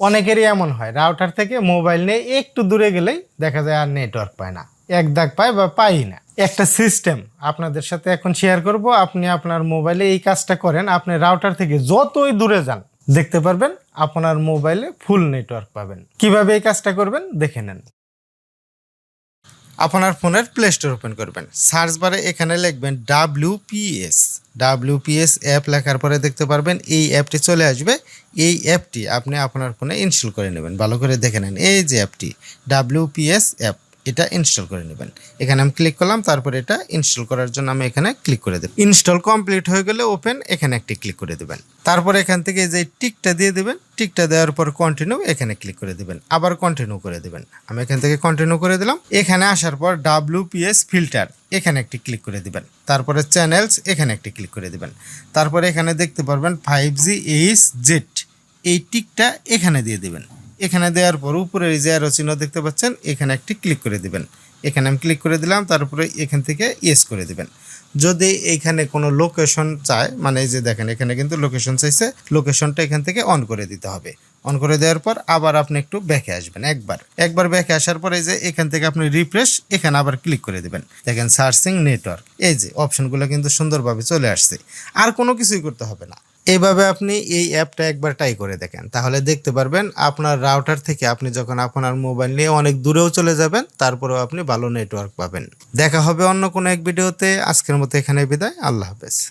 অনেকেরই এমন হয় রাউটার থেকে মোবাইল নিয়ে একটু দূরে গেলেই দেখা যায় আর নেটওয়ার্ক পায় না। এক দাগ পায় বা পাই না। একটা সিস্টেম আপনাদের সাথে এখন শেয়ার করব, আপনি আপনার মোবাইলে এই কাজটা করেন, আপনি রাউটার থেকে যতই দূরে যান, দেখতে পারবেন আপনার মোবাইলে ফুল নেটওয়ার্ক পাবেন। কীভাবে এই কাজটা করবেন দেখে নেন। আপনার ফোনের প্লে স্টোর ওপেন করবেন। সার্চ বারে এখানে লিখবেন ডাব্লিউপিএস ডাব্লিউপিএস অ্যাপ লেখার পরে দেখতে পারবেন এই অ্যাপটি চলে আসবে। এই অ্যাপটি আপনি আপনার ফোনে ইনস্টল করে নেবেন। ভালো করে দেখে নেন। এই যে অ্যাপটি ডাব্লিউপিএস অ্যাপ এটা ইনস্টল করে নেবেন। এখানে আমি ক্লিক করলাম, তারপর এটা ইনস্টল করার জন্য আমি এখানে ক্লিক করে দেব। ইনস্টল কমপ্লিট হয়ে গেলে ওপেন এখানে একটি ক্লিক করে দেবেন। তারপর এখান থেকে যে টিকটা দিয়ে দেবেন টিকটা দেওয়ার পর কন্টিনিউ এখানে ক্লিক করে দেবেন। আবার কন্টিনিউ করে দেবেন। আমি এখান থেকে কন্টিনিউ করে দিলাম। এখানে আসার পর ডাব্লিউপিএস ফিল্টার এখানে একটি ক্লিক করে দিবেন। তারপরে চ্যানেলস এখানে একটি ক্লিক করে দিবেন। তারপরে এখানে দেখতে পারবেন ফাইভ জি এইচ জেড এই টিকটা এখানে দিয়ে দিবেন। এখানে দেওয়ার পর উপরে এই যে আরও চিহ্ন দেখতে পাচ্ছেন, এখানে একটি ক্লিক করে দিবেন। এখানে আমি ক্লিক করে দিলাম, তারপরে এখান থেকে ইয়েস করে দিবেন। যদি এইখানে কোনো লোকেশন চায় মানে এই যে দেখেন, এখানে কিন্তু লোকেশন চাইছে লোকেশনটা এখান থেকে অন করে দিতে হবে। অন করে দেওয়ার পর আবার আপনি একটু ব্যাকে আসবেন, একবার। একবার ব্যাকে আসার পরে যে এখান থেকে আপনি রিফ্রেশ এখানে আবার ক্লিক করে দেবেন। দেখেন সার্চিং নেটওয়ার্ক এই যে অপশনগুলো কিন্তু সুন্দরভাবে চলে আসছে। আর কোনো কিছুই করতে হবে না। এইভাবে আপনি এই অ্যাপটা একবার ট্রাই করে দেখেন। তাহলে দেখতে পারবেন আপনার রাউটার থেকে আপনি যখন আপনার মোবাইল নিয়ে অনেক দূরেও চলে যাবেন, তারপরেও আপনি ভালো নেটওয়ার্ক পাবেন। দেখা হবে অন্য কোনো এক ভিডিওতে আজকের মতো এখানে বিদায়। আল্লাহ হাফেজ।